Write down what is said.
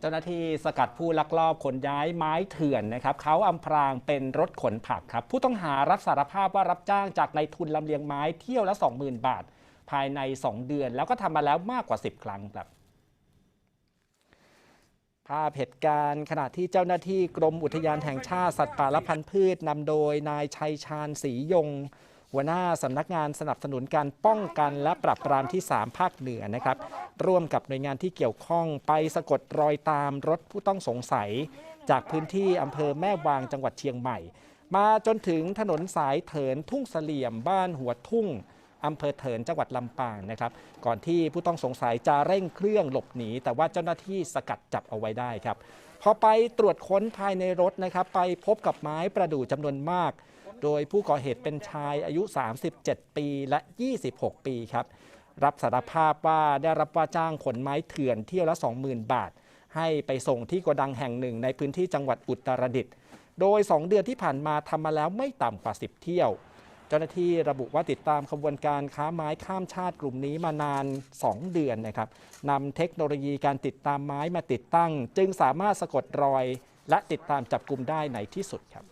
เจ้าหน้าที่สกัดผู้ลักลอบขนย้ายไม้เถื่อนนะครับเขาอำพรางเป็นรถขนผักครับ ผู้ต้องหารับสารภาพว่ารับจ้างจากนายทุนลำเลียงไม้เที่ยวละ 20,000 บาท ภายใน 2 เดือน แล้วก็ทำมาแล้วมากกว่า 10 ครั้งครับภาพเหตุการณ์ขณะที่เจ้าหน้าที่กรมอุทยานแห่งชาติสัตว์ป่าและพันธุ์พืชนำโดยนายชัยชาญศรียง หัวหน้าสำนักงานสนับสนุนการป้องกันและปราบปรามที่ 3 ภาคเหนือนะครับ ร่วมกับหน่วยงานที่เกี่ยวข้องไปสะกดรอยตามรถผู้ต้องสงสัย จากพื้นที่อำเภอแม่วางจังหวัดเชียงใหม่ มาจนถึงถนนสายเถินทุ่งเสลี่ยมบ้านหัวทุ่งอำเภอเถินจังหวัดลำปางนะครับ ก่อนที่ผู้ต้องสงสัยจะเร่งเครื่องหลบหนี แต่ว่าเจ้าหน้าที่สกัดจับเอาไว้ได้ครับ พอไปตรวจค้นภายในรถนะครับ ไปพบกับไม้ประดู่จำนวนมาก โดยผู้ก่อเหตุเป็นชายอายุ 37 ปีและ 26 ปีครับ รับสารภาพว่าได้รับว่าจ้างขนไม้เถื่อนเที่ยวละ 20,000 บาท ให้ไปส่งที่โกดังแห่งหนึ่งในพื้นที่จังหวัดอุตรดิตถ์โดย 2 เดือนที่ผ่านมาทำมาแล้วไม่ต่ำกว่า 10 เที่ยว เจ้าหน้าที่ระบุว่าติดตามขบวนการค้าไม้ข้ามชาติกลุ่มนี้มานาน 2 เดือนนะครับนำเทคโนโลยีการติดตามไม้มาติดตั้ง จึงสามารถสะกดรอย และติดตามจับกลุ่มได้ในที่สุดครับ